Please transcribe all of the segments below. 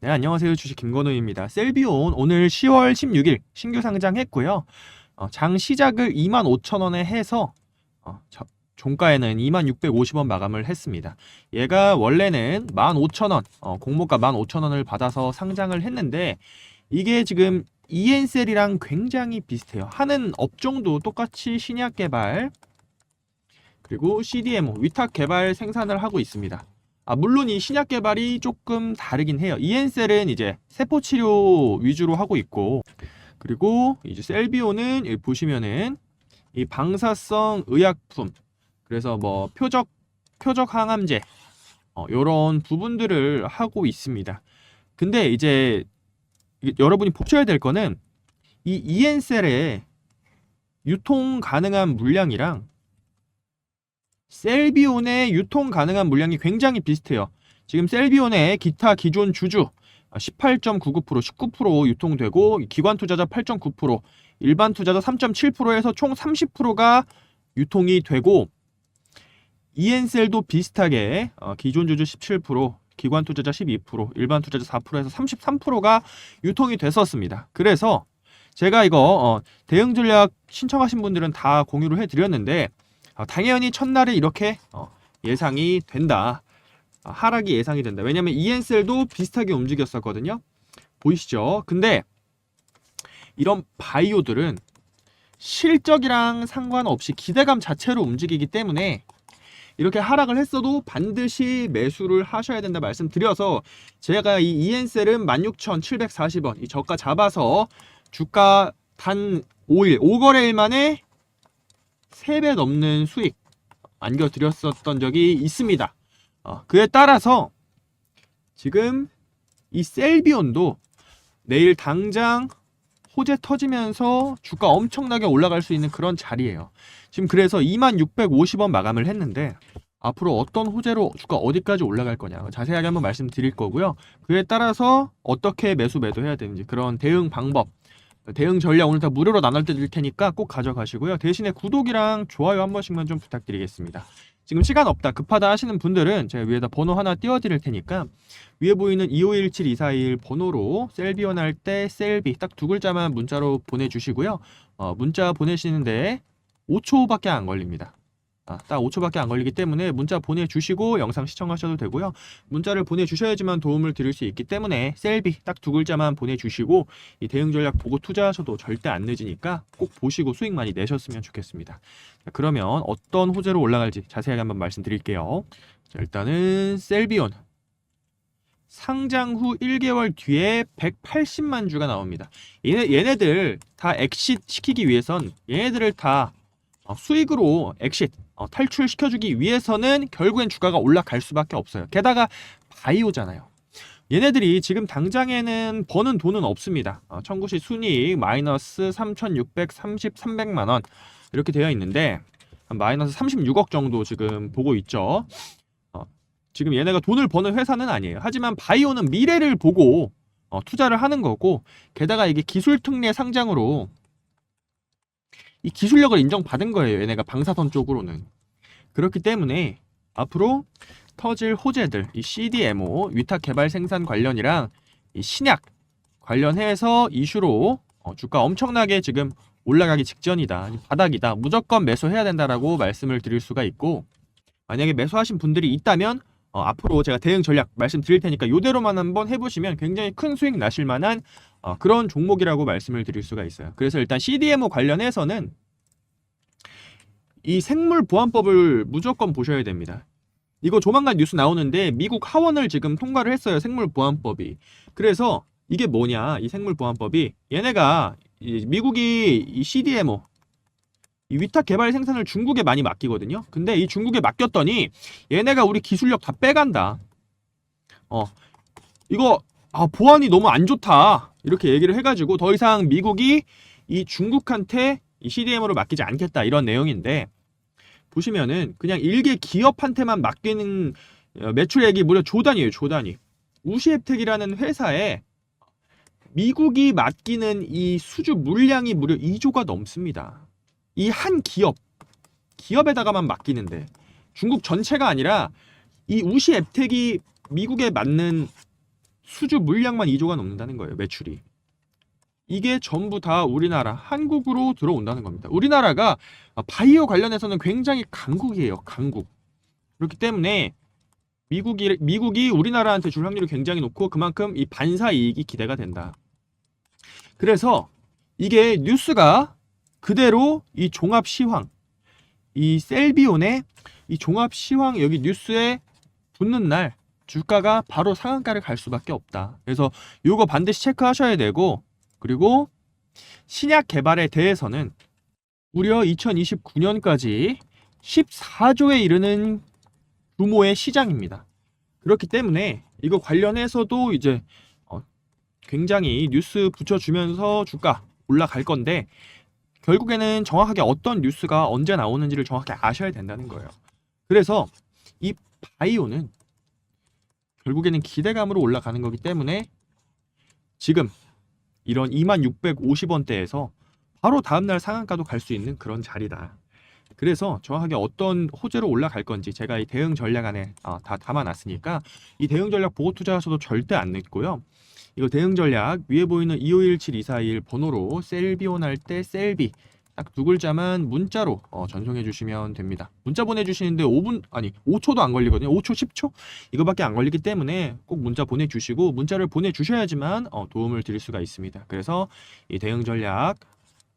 네, 안녕하세요. 주식 김건우입니다. 셀비온 오늘 10월 16일 신규 상장했고요. 어, 장 시작을 25,000원에 해서 어, 저- 종가에는 2650원 마감을 했습니다. 얘가 원래는 15,000원, 어, 공모가 15,000원을 받아서 상장을 했는데 이게 지금 EN셀이랑 굉장히 비슷해요. 하는 업종도 똑같이 신약 개발 그리고 CDMO 위탁 개발 생산을 하고 있습니다. 아, 물론 이 신약 개발이 조금 다르긴 해요. 이엔셀은 이제 세포 치료 위주로 하고 있고, 그리고 이제 셀비오는 여기 보시면은 이 방사성 의약품, 그래서 뭐 표적 표적 항암제, 어, 요런 부분들을 하고 있습니다. 근데 이제 여러분이 보셔야 될 거는 이 이엔셀의 유통 가능한 물량이랑 셀비온의 유통 가능한 물량이 굉장히 비슷해요. 지금 셀비온의 기타 기존 주주 18.99% 19% 유통되고 기관 투자자 8.9% 일반 투자자 3.7%에서 총 30%가 유통이 되고 이엔셀도 비슷하게 어, 기존 주주 17% 기관 투자자 12% 일반 투자자 4%에서 33%가 유통이 됐었습니다. 그래서 제가 이거 어, 대응 전략 신청하신 분들은 다 공유를 해드렸는데 어, 당연히 첫날에 이렇게 어, 예상이 된다. 어, 하락이 예상이 된다. 왜냐면 EN셀도 비슷하게 움직였었거든요. 보이시죠? 근데 이런 바이오들은 실적이랑 상관없이 기대감 자체로 움직이기 때문에 이렇게 하락을 했어도 반드시 매수를 하셔야 된다 말씀드려서 제가 이 EN셀은 16,740원 이 저가 잡아서 주가 단 5일 5거래일 만에 3배 넘는 수익 안겨드렸었던 적이 있습니다. 어, 그에 따라서 지금 이 셀비온도 내일 당장 호재 터지면서 주가 엄청나게 올라갈 수 있는 그런 자리예요. 지금 그래서 2650원 마감을 했는데 앞으로 어떤 호재로 주가 어디까지 올라갈 거냐 자세하게 한번 말씀드릴 거고요. 그에 따라서 어떻게 매수 매도해야 되는지 그런 대응 방법 대응 전략 오늘 다 무료로 나눌 때 드릴 테니까 꼭 가져가시고요. 대신에 구독이랑 좋아요 한 번씩만 좀 부탁드리겠습니다. 지금 시간 없다 급하다 하시는 분들은 제가 위에다 번호 하나 띄워드릴 테니까 위에 보이는 2517-241 번호로 셀비온 할때 셀비 딱 두 글자만 문자로 보내주시고요. 어, 문자 보내시는데 5초밖에 안 걸립니다. 아, 딱 5초밖에 안 걸리기 때문에 문자 보내주시고 영상 시청하셔도 되고요. 문자를 보내주셔야지만 도움을 드릴 수 있기 때문에 셀비 딱 두 글자만 보내주시고 이 대응 전략 보고 투자하셔도 절대 안 늦으니까 꼭 보시고 수익 많이 내셨으면 좋겠습니다. 자, 그러면 어떤 호재로 올라갈지 자세하게 한번 말씀드릴게요. 자, 일단은 셀비온 상장 후 1개월 뒤에 180만 주가 나옵니다. 얘네, 얘네들 다 엑싯 시키기 위해선 얘네들을 다 어, 수익으로 엑싯 어, 탈출시켜주기 위해서는 결국엔 주가가 올라갈 수밖에 없어요. 게다가 바이오잖아요. 얘네들이 지금 당장에는 버는 돈은 없습니다. 어, 청구시 순이익 마이너스 3,630, 300만 원 이렇게 되어 있는데 한 마이너스 36억 정도 지금 보고 있죠. 어, 지금 얘네가 돈을 버는 회사는 아니에요. 하지만 바이오는 미래를 보고 어, 투자를 하는 거고 게다가 이게 기술 특례 상장으로 이 기술력을 인정받은 거예요. 얘네가 방사선 쪽으로는. 그렇기 때문에 앞으로 터질 호재들, 이 CDMO, 위탁 개발 생산 관련이랑 이 신약 관련해서 이슈로 어, 주가 엄청나게 지금 올라가기 직전이다. 바닥이다. 무조건 매수해야 된다라고 말씀을 드릴 수가 있고 만약에 매수하신 분들이 있다면 어, 앞으로 제가 대응 전략 말씀드릴 테니까 이대로만 한번 해보시면 굉장히 큰 수익 나실 만한 어, 그런 종목이라고 말씀을 드릴 수가 있어요. 그래서 일단 CDMO 관련해서는 이 생물 보안법을 무조건 보셔야 됩니다. 이거 조만간 뉴스 나오는데 미국 하원을 지금 통과를 했어요. 생물 보안법이. 그래서 이게 뭐냐? 이 생물 보안법이 얘네가 이 미국이 이 CDMO 이 위탁 개발 생산을 중국에 많이 맡기거든요. 근데 이 중국에 맡겼더니 얘네가 우리 기술력 다 빼간다. 어 이거 아 보안이 너무 안 좋다 이렇게 얘기를 해가지고 더 이상 미국이 이 중국한테 이 CDMO를 맡기지 않겠다 이런 내용인데 보시면은 그냥 일개 기업한테만 맡기는 어, 매출액이 무려 조 단위예요 조 단위 우시앱텍이라는 회사에 미국이 맡기는 이 수주 물량이 무려 2조가 넘습니다 이 한 기업 기업에다가만 맡기는데 중국 전체가 아니라 이 우시 앱텍이 미국에 맞는 수주 물량만 2조가 넘는다는 거예요. 매출이. 이게 전부 다 우리나라 한국으로 들어온다는 겁니다. 우리나라가 바이오 관련해서는 굉장히 강국이에요. 강국. 그렇기 때문에 미국이 미국이 우리나라한테 줄 확률이 굉장히 높고 그만큼 이 반사 이익이 기대가 된다. 그래서 이게 뉴스가 그대로 이 종합 시황 이 셀비온의 이 종합 시황 여기 뉴스에 붙는 날 주가가 바로 상한가를 갈 수밖에 없다. 그래서 요거 반드시 체크하셔야 되고 그리고 신약 개발에 대해서는 무려 2029년까지 14조에 이르는 규모의 시장입니다. 그렇기 때문에 이거 관련해서도 이제 어, 굉장히 뉴스 붙여주면서 주가 올라갈 건데 결국에는 정확하게 어떤 뉴스가 언제 나오는지를 정확히 아셔야 된다는 거예요. 그래서 이 바이오는 결국에는 기대감으로 올라가는 거기 때문에 지금 이런 2650원대에서 바로 다음날 상한가도 갈 수 있는 그런 자리다. 그래서 정확하게 어떤 호재로 올라갈 건지 제가 이 대응 전략 안에 아, 다 담아놨으니까 이 대응 전략 보고 투자하셔도 절대 안 늦고요. 이거 대응 전략 위에 보이는 2517-241 번호로 셀비온 할 때 셀비 딱 두 글자만 문자로 어, 전송해 주시면 됩니다. 문자 보내주시는데 5분 아니 5초도 안 걸리거든요. 5초 10초 이거밖에 안 걸리기 때문에 꼭 문자 보내주시고 문자를 보내주셔야지만 어, 도움을 드릴 수가 있습니다. 그래서 이 대응 전략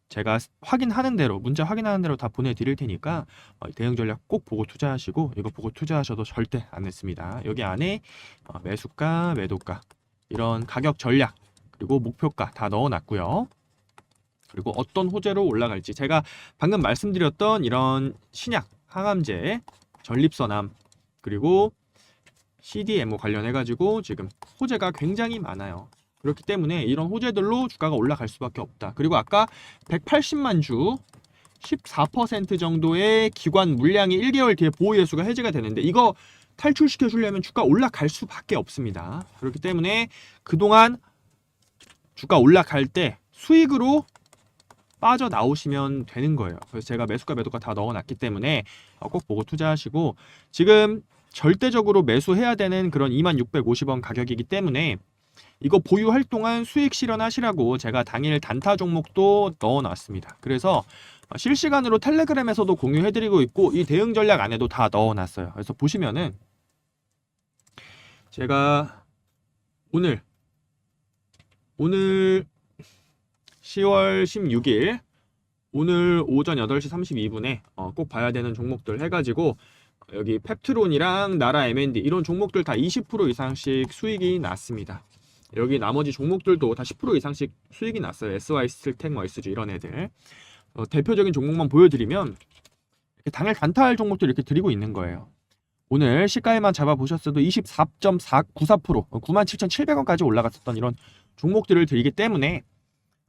제가 확인하는 대로 문자 확인하는 대로 다 보내드릴 테니까 어, 대응 전략 꼭 보고 투자하시고 이거 보고 투자하셔도 절대 안 늦습니다. 여기 안에 어, 매수가, 매도가 이런 가격 전략 그리고 목표가 다 넣어놨고요. 그리고 어떤 호재로 올라갈지 제가 방금 말씀드렸던 이런 신약, 항암제, 전립선암 그리고 CDMO 관련해가지고 지금 호재가 굉장히 많아요. 그렇기 때문에 이런 호재들로 주가가 올라갈 수밖에 없다. 그리고 아까 180만 주 14% 정도의 기관 물량이 1개월 뒤에 보호 예수가 해제가 되는데 이거 탈출시켜 주려면 주가 올라갈 수밖에 없습니다. 그렇기 때문에 그동안 주가 올라갈 때 수익으로 빠져 나오시면 되는 거예요. 그래서 제가 매수가 매도가 다 넣어놨기 때문에 어, 꼭 보고 투자하시고 지금 절대적으로 매수해야 되는 그런 2650원 가격이기 때문에 이거 보유할 동안 수익 실현하시라고 제가 당일 단타 종목도 넣어놨습니다. 그래서 어, 실시간으로 텔레그램에서도 공유해드리고 있고 이 대응 전략 안에도 다 넣어놨어요. 그래서 보시면은 제가 오늘 오늘 10월 16일 오늘 오전 8시 32분에 어, 꼭 봐야 되는 종목들 해가지고 여기 펩트론이랑 나라 M&D 이런 종목들 다 20% 이상씩 수익이 났습니다. 여기 나머지 종목들도 다 10% 이상씩 수익이 났어요. SY 스틸텍, 뭐 SG 이런 애들. 어, 대표적인 종목만 보여드리면 당일 단타할 종목들 이렇게 드리고 있는 거예요. 오늘 시가에만 잡아보셨어도 24.94% 97,700원까지 올라갔었던 이런 종목들을 드리기 때문에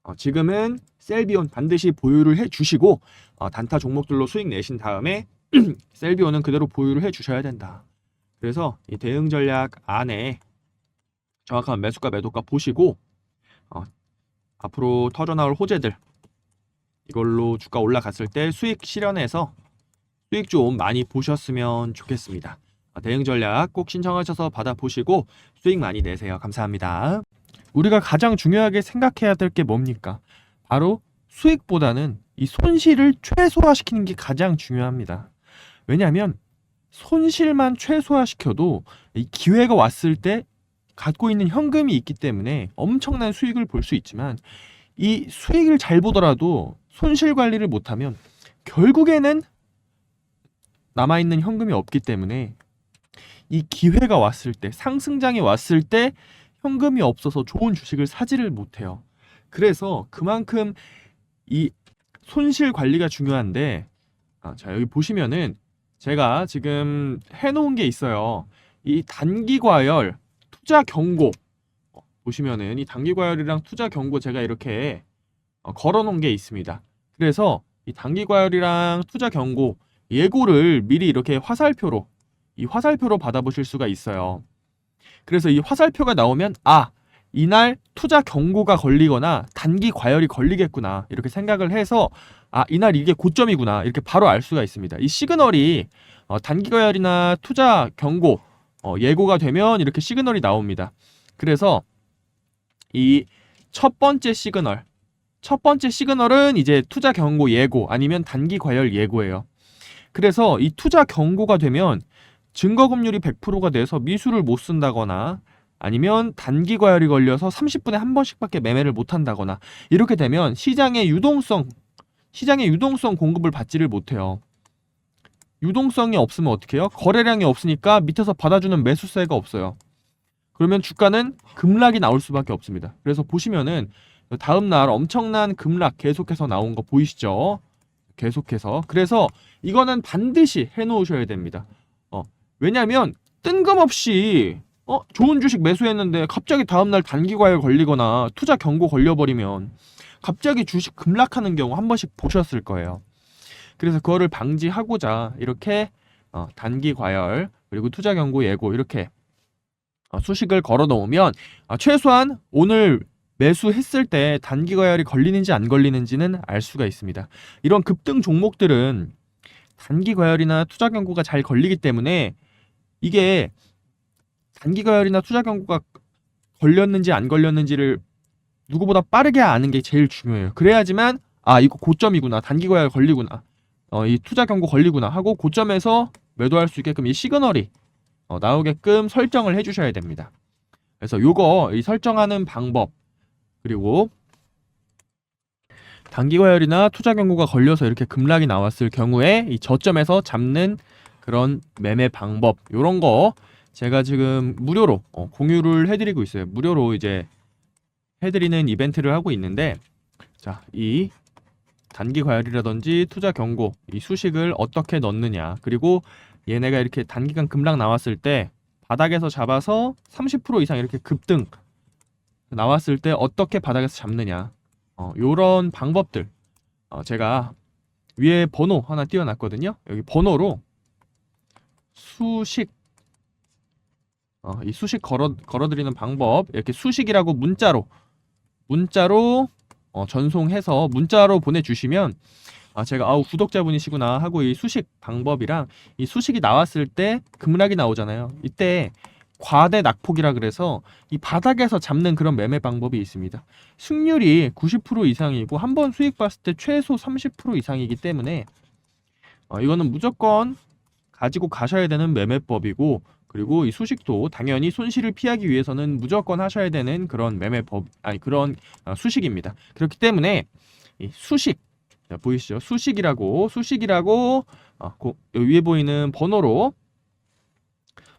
어, 지금은 셀비온 반드시 보유를 해 주시고 어, 단타 종목들로 수익 내신 다음에 셀비온은 그대로 보유를 해 주셔야 된다. 그래서 이 대응 전략 안에 정확한 매수가 매도가 보시고 어, 앞으로 터져 나올 호재들 이걸로 주가 올라갔을 때 수익 실현해서 수익 좀 많이 보셨으면 좋겠습니다. 어, 대응 전략 꼭 신청하셔서 받아보시고 수익 많이 내세요. 감사합니다. 우리가 가장 중요하게 생각해야 될 게 뭡니까? 바로 수익보다는 이 손실을 최소화시키는 게 가장 중요합니다. 왜냐하면 손실만 최소화시켜도 이 기회가 왔을 때 갖고 있는 현금이 있기 때문에 엄청난 수익을 볼 수 있지만 이 수익을 잘 보더라도 손실 관리를 못하면 결국에는 남아있는 현금이 없기 때문에 이 기회가 왔을 때 상승장이 왔을 때 현금이 없어서 좋은 주식을 사지를 못해요. 그래서 그만큼 이 손실 관리가 중요한데 아, 자 여기 보시면은 제가 지금 해놓은 게 있어요. 이 단기 과열 투자 경고 어, 보시면은 이 단기 과열이랑 투자 경고 제가 이렇게 어, 걸어놓은 게 있습니다. 그래서 이 단기 과열이랑 투자 경고 예고를 미리 이렇게 화살표로 이 화살표로 받아보실 수가 있어요. 그래서 이 화살표가 나오면 아 이날 투자 경고가 걸리거나 단기 과열이 걸리겠구나 이렇게 생각을 해서 아 이날 이게 고점이구나 이렇게 바로 알 수가 있습니다. 이 시그널이 어, 단기 과열이나 투자 경고 어, 예고가 되면 이렇게 시그널이 나옵니다. 그래서 이 첫 번째 시그널, 첫 번째 시그널은 이제 투자 경고 예고 아니면 단기 과열 예고예요. 그래서 이 투자 경고가 되면 증거금률이 100%가 돼서 미수를 못 쓴다거나 아니면 단기 과열이 걸려서 30분에 한 번씩밖에 매매를 못 한다거나 이렇게 되면 시장의 유동성 시장의 유동성 공급을 받지를 못해요. 유동성이 없으면 어떻게 해요? 거래량이 없으니까 밑에서 받아주는 매수세가 없어요. 그러면 주가는 급락이 나올 수밖에 없습니다. 그래서 보시면은 다음 날 엄청난 급락 계속해서 나온 거 보이시죠? 계속해서. 그래서 이거는 반드시 해 놓으셔야 됩니다. 어, 왜냐면 뜬금없이 어, 좋은 주식 매수했는데 갑자기 다음 날 단기 과열 걸리거나 투자 경고 걸려 버리면 갑자기 주식 급락하는 경우 한 번씩 보셨을 거예요. 그래서 그거를 방지하고자 이렇게 어, 단기 과열 그리고 투자 경고 예고 이렇게 어, 수식을 걸어 놓으면 아, 최소한 오늘 매수했을 때 단기 과열이 걸리는지 안 걸리는지는 알 수가 있습니다. 이런 급등 종목들은 단기 과열이나 투자 경고가 잘 걸리기 때문에 이게 단기 과열이나 투자 경고가 걸렸는지 안 걸렸는지를 누구보다 빠르게 아는 게 제일 중요해요. 그래야지만 아 이거 고점이구나 단기 과열 걸리구나 어, 이 투자 경고 걸리구나 하고 고점에서 매도할 수 있게끔 이 시그널이 어, 나오게끔 설정을 해주셔야 됩니다. 그래서 요거 이 설정하는 방법 그리고 단기 과열이나 투자 경고가 걸려서 이렇게 급락이 나왔을 경우에 이 저점에서 잡는 그런 매매 방법 요런 거 제가 지금 무료로 어, 공유를 해드리고 있어요. 무료로 이제 해드리는 이벤트를 하고 있는데 자 이 단기 과열이라든지 투자 경고 이 수식을 어떻게 넣느냐 그리고 얘네가 이렇게 단기간 급락 나왔을 때 바닥에서 잡아서 30% 이상 이렇게 급등 나왔을 때 어떻게 바닥에서 잡느냐. 어, 요런 방법들. 어, 제가 위에 번호 하나 띄워놨거든요. 여기 번호로 수식. 어, 이 수식 걸어 걸어드리는 방법. 이렇게 수식이라고 문자로 문자로 어, 전송해서 문자로 보내주시면 아 제가 아우 구독자분이시구나 하고 이 수식 방법이랑 이 수식이 나왔을 때 급락이 나오잖아요. 이때 과대 낙폭이라 그래서 이 바닥에서 잡는 그런 매매 방법이 있습니다. 승률이 90% 이상이고 한 번 수익 봤을 때 최소 30% 이상이기 때문에 어, 이거는 무조건 가지고 가셔야 되는 매매법이고 그리고 이 수식도 당연히 손실을 피하기 위해서는 무조건 하셔야 되는 그런 매매법 아니 그런 어, 수식입니다. 그렇기 때문에 이 수식 자, 보이시죠? 수식이라고 수식이라고 어, 고, 위에 보이는 번호로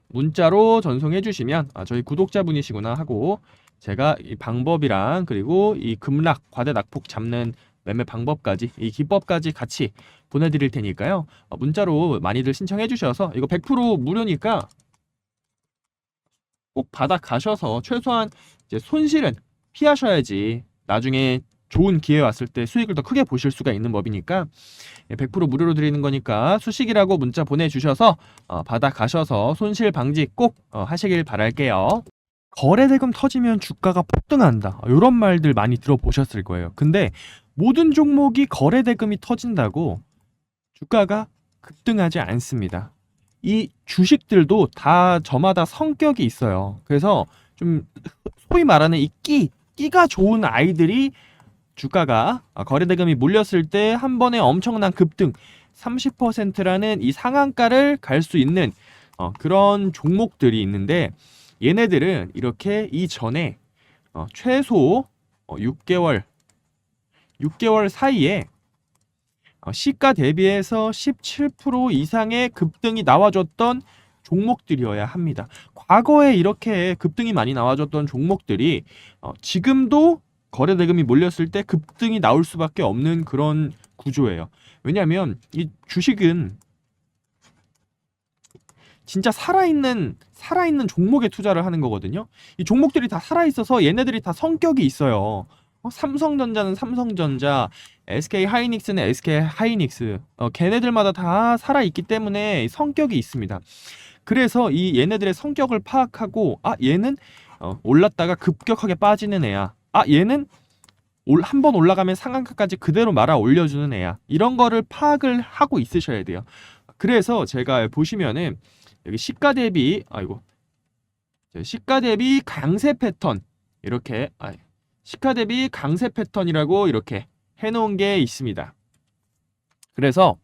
문자로 전송해 주시면 아, 저희 구독자분이시구나 하고 제가 이 방법이랑 그리고 이 급락 과대 낙폭 잡는 매매 방법까지 이 기법까지 같이 보내드릴 테니까요 어, 문자로 많이들 신청해 주셔서 이거 100% 무료니까 꼭 받아 가셔서 최소한 이제 손실은 피하셔야지 나중에 좋은 기회 왔을 때 수익을 더 크게 보실 수가 있는 법이니까 100% 무료로 드리는 거니까 수식이라고 문자 보내주셔서 어, 받아 가셔서 손실 방지 꼭 어, 하시길 바랄게요. 거래 대금 터지면 주가가 폭등한다. 이런 말들 많이 들어보셨을 거예요. 근데 모든 종목이 거래 대금이 터진다고 주가가 급등하지 않습니다. 이 주식들도 다 저마다 성격이 있어요. 그래서 좀 소위 말하는 이 끼, 끼가 좋은 아이들이 주가가 아, 거래 대금이 몰렸을 때 한 번에 엄청난 급등 30%라는 이 상한가를 갈 수 있는 어, 그런 종목들이 있는데 얘네들은 이렇게 이전에 어, 최소 어, 6개월 6개월 사이에 어, 시가 대비해서 17% 이상의 급등이 나와줬던 종목들이어야 합니다. 과거에 이렇게 급등이 많이 나와줬던 종목들이 어, 지금도 거래 대금이 몰렸을 때 급등이 나올 수밖에 없는 그런 구조예요. 왜냐하면 이 주식은 진짜 살아있는 살아있는 종목에 투자를 하는 거거든요. 이 종목들이 다 살아있어서 얘네들이 다 성격이 있어요. 어, 삼성전자는 삼성전자, SK 하이닉스는 SK 하이닉스, 어, 걔네들마다 다 살아있기 때문에 성격이 있습니다. 그래서 이 얘네들의 성격을 파악하고 아 얘는 어, 올랐다가 급격하게 빠지는 애야. 아 얘는 한 번 올라가면 상한가까지 그대로 말아 올려주는 애야. 이런 거를 파악을 하고 있으셔야 돼요. 그래서 제가 보시면은 여기 시가 대비 아이고 시가 대비 강세 패턴 이렇게 아, 시가 대비 강세 패턴이라고 이렇게 해놓은 게 있습니다. 그래서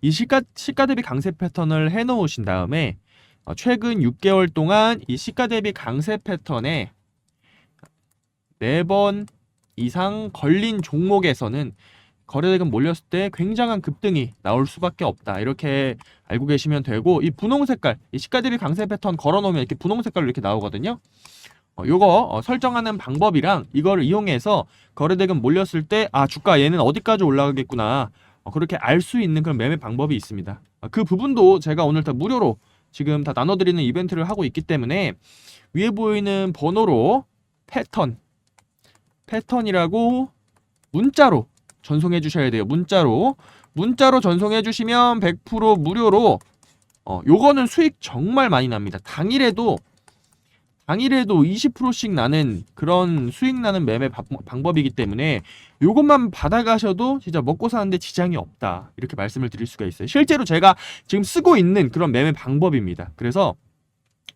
이 시가 시가 대비 강세 패턴을 해놓으신 다음에 어, 최근 6개월 동안 이 시가 대비 강세 패턴에 네 번 이상 걸린 종목에서는 거래대금 몰렸을 때 굉장한 급등이 나올 수밖에 없다. 이렇게 알고 계시면 되고 이 분홍 색깔, 이 시가 대비 강세 패턴 걸어 놓으면 이렇게 분홍 색깔로 이렇게 나오거든요. 어, 요거 어, 설정하는 방법이랑 이거를 이용해서 거래대금 몰렸을 때 아 주가 얘는 어디까지 올라가겠구나 어, 그렇게 알 수 있는 그런 매매 방법이 있습니다. 어, 그 부분도 제가 오늘 다 무료로 지금 다 나눠드리는 이벤트를 하고 있기 때문에 위에 보이는 번호로 패턴 패턴이라고 문자로 전송해 주셔야 돼요. 문자로 문자로 전송해 주시면 100% 무료로 어 요거는 수익 정말 많이 납니다. 당일에도 당일에도 20%씩 나는 그런 수익 나는 매매 바- 방법이기 때문에 요것만 받아가셔도 진짜 먹고 사는데 지장이 없다 이렇게 말씀을 드릴 수가 있어요. 실제로 제가 지금 쓰고 있는 그런 매매 방법입니다. 그래서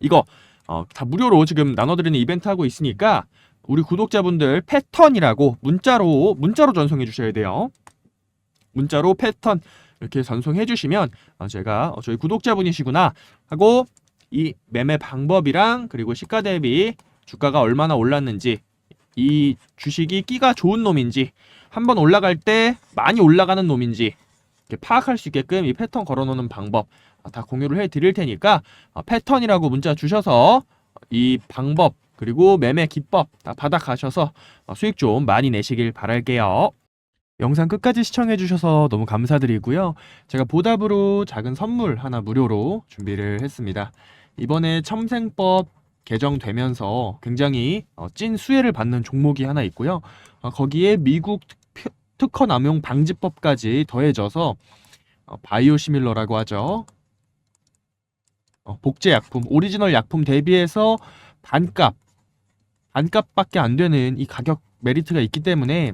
이거 어, 다 무료로 지금 나눠드리는 이벤트 하고 있으니까 우리 구독자분들 패턴이라고 문자로 문자로 전송해 주셔야 돼요. 문자로 패턴 이렇게 전송해 주시면 어, 제가 어, 저희 구독자분이시구나 하고 이 매매 방법이랑 그리고 시가 대비 주가가 얼마나 올랐는지 이 주식이 끼가 좋은 놈인지 한번 올라갈 때 많이 올라가는 놈인지 파악할 수 있게끔 이 패턴 걸어놓는 방법 어, 다 공유를 해 드릴 테니까 어, 패턴이라고 문자 주셔서 이 방법 그리고 매매 기법 다 받아 가셔서 어, 수익 좀 많이 내시길 바랄게요. 영상 끝까지 시청해 주셔서 너무 감사드리고요. 제가 보답으로 작은 선물 하나 무료로 준비를 했습니다. 이번에 첨생법 개정되면서 굉장히 어, 찐 수혜를 받는 종목이 하나 있고요. 어, 거기에 미국 특- 특허 남용 방지법까지 더해져서 어, 바이오시밀러라고 하죠. 어, 복제 약품, 오리지널 약품 대비해서 반값, 반값밖에 안 되는 이 가격 메리트가 있기 때문에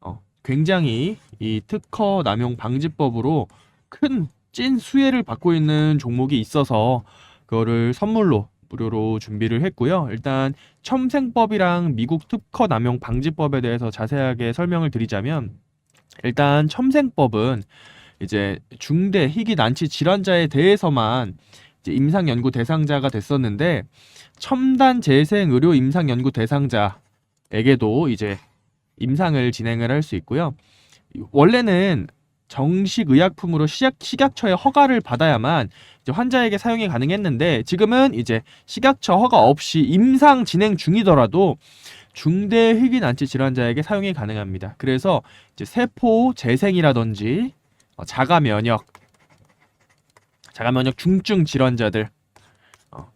어, 굉장히 이 특허 남용 방지법으로 큰 찐 수혜를 받고 있는 종목이 있어서 그거를 선물로 무료로 준비를 했고요. 일단 첨생법이랑 미국 특허 남용 방지법에 대해서 자세하게 설명을 드리자면 일단 첨생법은 이제 중대 희귀 난치 질환자에 대해서만 임상 연구 대상자가 됐었는데 첨단 재생 의료 임상 연구 대상자에게도 이제 임상을 진행을 할 수 있고요. 원래는 정식 의약품으로 시약, 식약처의 허가를 받아야만 이제 환자에게 사용이 가능했는데 지금은 이제 식약처 허가 없이 임상 진행 중이더라도 중대 희귀 난치 질환자에게 사용이 가능합니다. 그래서 이제 세포 재생이라든지 어, 자가 면역, 자가 면역 중증 질환자들 어,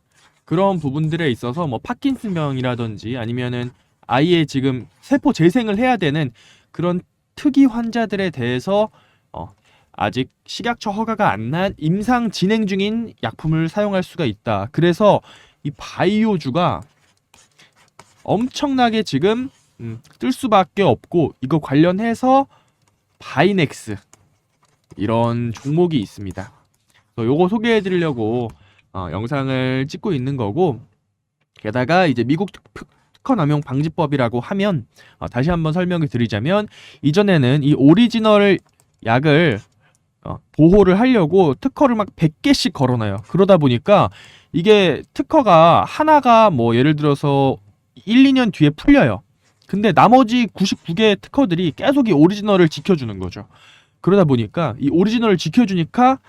그런 부분들에 있어서 뭐 파킨슨병이라든지 아니면은 아예 지금 세포 재생을 해야 되는 그런 특이 환자들에 대해서 어, 아직 식약처 허가가 안 난 임상 진행 중인 약품을 사용할 수가 있다. 그래서 이 바이오주가 엄청나게 지금 음, 뜰 수밖에 없고 이거 관련해서 바이넥스 이런 종목이 있습니다. 그래서 요거 소개해 드리려고 어, 영상을 찍고 있는 거고 게다가 이제 미국 특, 특허 남용 방지법이라고 하면 어, 다시 한번 설명을 드리자면 이전에는 이 오리지널 약을 어, 보호를 하려고 특허를 막 100개씩 걸어놔요. 그러다 보니까 이게 특허가 하나가 뭐 예를 들어서 1, 2년 뒤에 풀려요. 근데 나머지 99개 특허들이 계속 이 오리지널을 지켜주는 거죠. 그러다 보니까 이 오리지널을 지켜주니까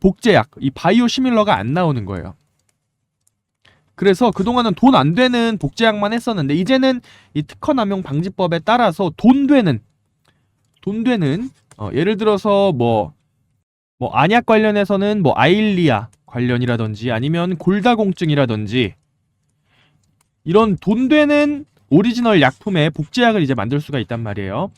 복제약, 이 바이오 시밀러가 안 나오는 거예요. 그래서 그동안은 돈 안 되는 복제약만 했었는데 이제는 이 특허 남용 방지법에 따라서 돈 되는 돈 되는 어, 예를 들어서 뭐, 뭐 안약 관련해서는 뭐 아일리아 관련이라든지 아니면 골다공증이라든지 이런 돈 되는 오리지널 약품의 복제약을 이제 만들 수가 있단 말이에요.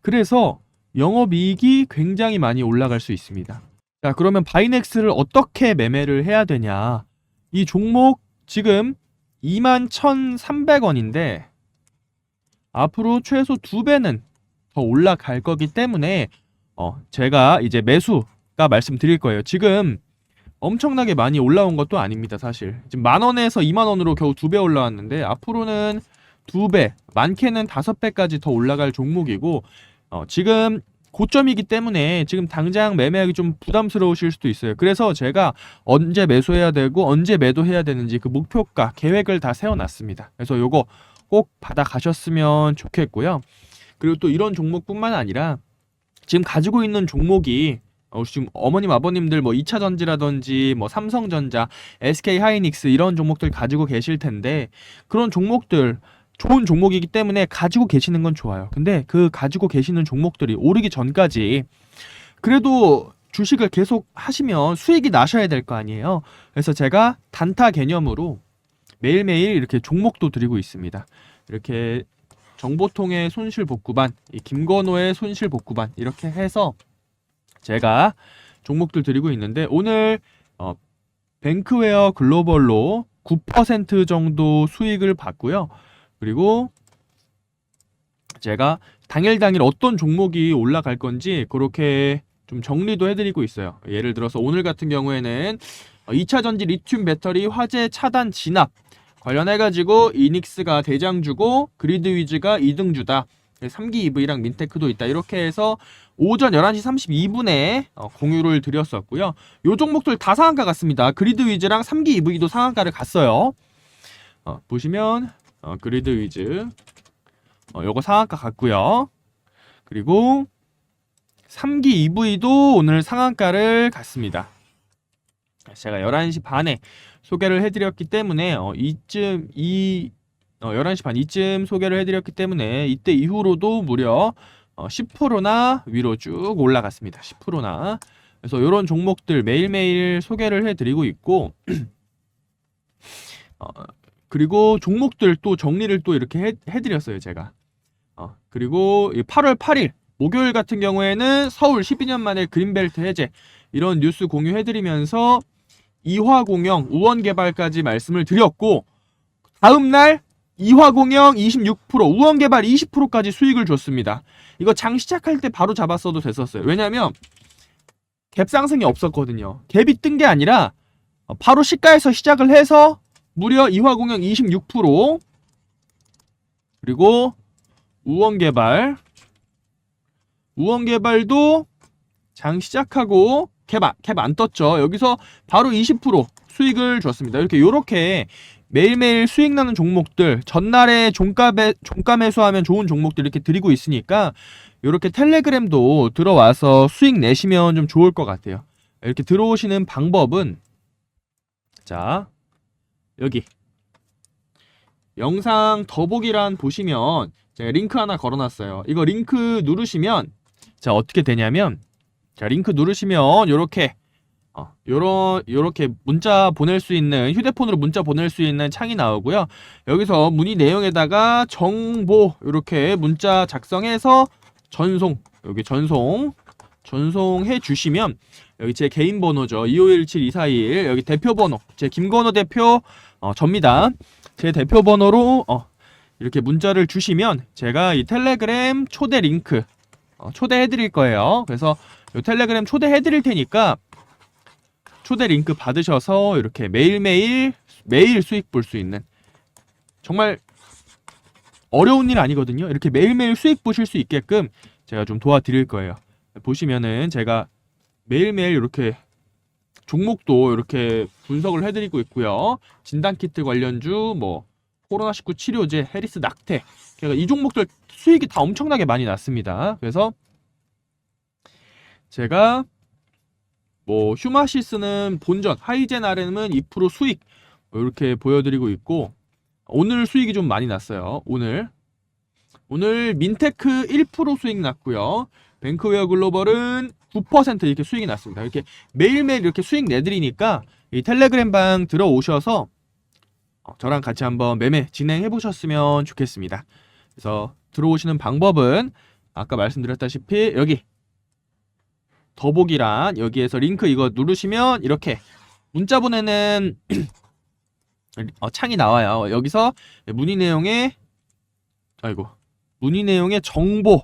그래서 영업이익이 굉장히 많이 올라갈 수 있습니다. 자, 그러면 바이넥스를 어떻게 매매를 해야 되냐? 이 종목 지금 21,300원인데 앞으로 최소 두 배는 더 올라갈 거기 때문에 어 제가 이제 매수가 말씀드릴 거예요. 지금 엄청나게 많이 올라온 것도 아닙니다, 사실. 지금 만 원에서 2만 원으로 겨우 두 배 올라왔는데 앞으로는 두 배, 많게는 다섯 배까지 더 올라갈 종목이고 어, 지금 고점이기 때문에 지금 당장 매매하기 좀 부담스러우실 수도 있어요. 그래서 제가 언제 매수해야 되고 언제 매도해야 되는지 그 목표가 계획을 다 세워놨습니다. 그래서 요거 꼭 받아 가셨으면 좋겠고요. 그리고 또 이런 종목뿐만 아니라 지금 가지고 있는 종목이 어, 지금 어머님 아버님들 뭐 2차 전지라든지 뭐 삼성전자, SK 하이닉스 이런 종목들 가지고 계실 텐데 그런 종목들 좋은 종목이기 때문에 가지고 계시는 건 좋아요. 근데 그 가지고 계시는 종목들이 오르기 전까지 그래도 주식을 계속 하시면 수익이 나셔야 될 거 아니에요. 그래서 제가 단타 개념으로 매일매일 이렇게 종목도 드리고 있습니다. 이렇게 정보통의 손실 복구반, 이 김건호의 손실 복구반 이렇게 해서 제가 종목들 드리고 있는데 오늘 어, 뱅크웨어 글로벌로 9% 정도 수익을 봤고요. 그리고 제가 당일 당일 어떤 종목이 올라갈 건지 그렇게 좀 정리도 해드리고 있어요. 예를 들어서 오늘 같은 경우에는 2차 전지 리튬 배터리 화재 차단 진압 관련해가지고 이닉스가 대장주고 그리드 위즈가 2등주다. 3기 EV랑 민테크도 있다. 이렇게 해서 오전 11시 32분에 어, 공유를 드렸었고요. 요 종목들 다 상한가 갔습니다. 그리드 위즈랑 3기 EV도 상한가를 갔어요. 어, 보시면 어, 그리드 위즈 어, 요거 상한가 갔고요. 그리고 3기 EV도 오늘 상한가를 갔습니다. 제가 11시 반에 소개를 해드렸기 때문에 어, 이쯤 이 어, 11시 반 이쯤 소개를 해드렸기 때문에 이때 이후로도 무려 어, 10%나 위로 쭉 올라갔습니다. 10%나 그래서 이런 종목들 매일매일 소개를 해드리고 있고 어, 그리고 종목들 또 정리를 또 이렇게 해, 해드렸어요 제가 어, 그리고 이 8월 8일 목요일 같은 경우에는 서울 12년 만에 그린벨트 해제 이런 뉴스 공유해드리면서 이화공영 우원개발까지 말씀을 드렸고 다음날 이화공영 26% 우원개발 20%까지 수익을 줬습니다. 이거 장 시작할 때 바로 잡았어도 됐었어요. 왜냐면 갭 상승이 없었거든요. 갭이 뜬 게 아니라 바로 시가에서 시작을 해서 무려 이화공영 26% 그리고 우원개발 우원개발도 장 시작하고 캡안 떴죠. 여기서 바로 20% 수익을 줬습니다. 이렇게 요렇게 매일매일 수익 나는 종목들 전날에 종가배 종가 매수하면 좋은 종목들 이렇게 드리고 있으니까 이렇게 텔레그램도 들어와서 수익 내시면 좀 좋을 것 같아요. 이렇게 들어오시는 방법은 자 여기 영상 더보기란 보시면 제가 링크 하나 걸어놨어요. 이거 링크 누르시면 자 어떻게 되냐면 자 링크 누르시면 요렇게 어, 요런 요렇게 문자 보낼 수 있는 휴대폰으로 문자 보낼 수 있는 창이 나오고요. 여기서 문의 내용에다가 정보 이렇게 문자 작성해서 전송 여기 전송 전송해 주시면 여기 제 개인 번호죠. 2517-241 여기 대표 번호 제 김건호 대표 어, 접니다. 제 대표 번호로 어, 이렇게 문자를 주시면 제가 이 텔레그램 초대 링크 어, 초대해 드릴 거예요. 그래서 요 텔레그램 초대해 드릴 테니까 초대 링크 받으셔서 이렇게 매일매일 매일 수익 볼 수 있는 정말 어려운 일 아니거든요. 이렇게 매일매일 수익 보실 수 있게끔 제가 좀 도와드릴 거예요. 보시면은 제가 매일매일 이렇게 종목도 이렇게 분석을 해드리고 있고요. 진단키트 관련주, 뭐 코로나19 치료제, 해리스 낙태, 그러니까 이 종목들 수익이 다 엄청나게 많이 났습니다. 그래서 제가 뭐 휴마시스는 본전, 하이젠 RM은 2% 수익 이렇게 보여드리고 있고 오늘 수익이 좀 많이 났어요. 오늘 오늘 민테크 1% 수익 났고요. 뱅크웨어 글로벌은 9% 이렇게 수익이 났습니다. 이렇게 매일매일 이렇게 수익 내드리니까 이 텔레그램 방 들어오셔서 어, 저랑 같이 한번 매매 진행해 보셨으면 좋겠습니다. 그래서 들어오시는 방법은 아까 말씀드렸다시피 여기 더보기란 여기에서 링크 이거 누르시면 이렇게 문자 보내는 어, 창이 나와요. 여기서 문의 내용에 아이고 문의 내용에 정보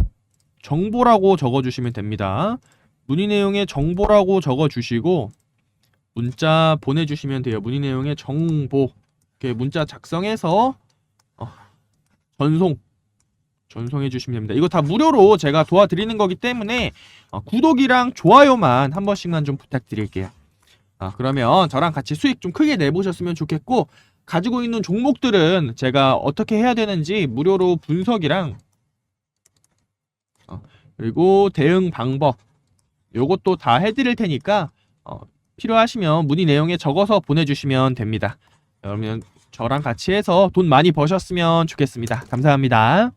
정보라고 적어주시면 됩니다. 문의 내용에 정보라고 적어주시고 문자 보내주시면 돼요. 문의 내용의 정보 이렇게 문자 작성해서 어, 전송 전송해 주시면 됩니다. 이거 다 무료로 제가 도와드리는 거기 때문에 어, 구독이랑 좋아요만 한 번씩만 좀 부탁드릴게요. 아, 그러면 저랑 같이 수익 좀 크게 내보셨으면 좋겠고 가지고 있는 종목들은 제가 어떻게 해야 되는지 무료로 분석이랑 어, 그리고 대응 방법 요것도 다 해드릴 테니까 어, 필요하시면 문의 내용에 적어서 보내주시면 됩니다. 그러면 저랑 같이 해서 돈 많이 버셨으면 좋겠습니다. 감사합니다.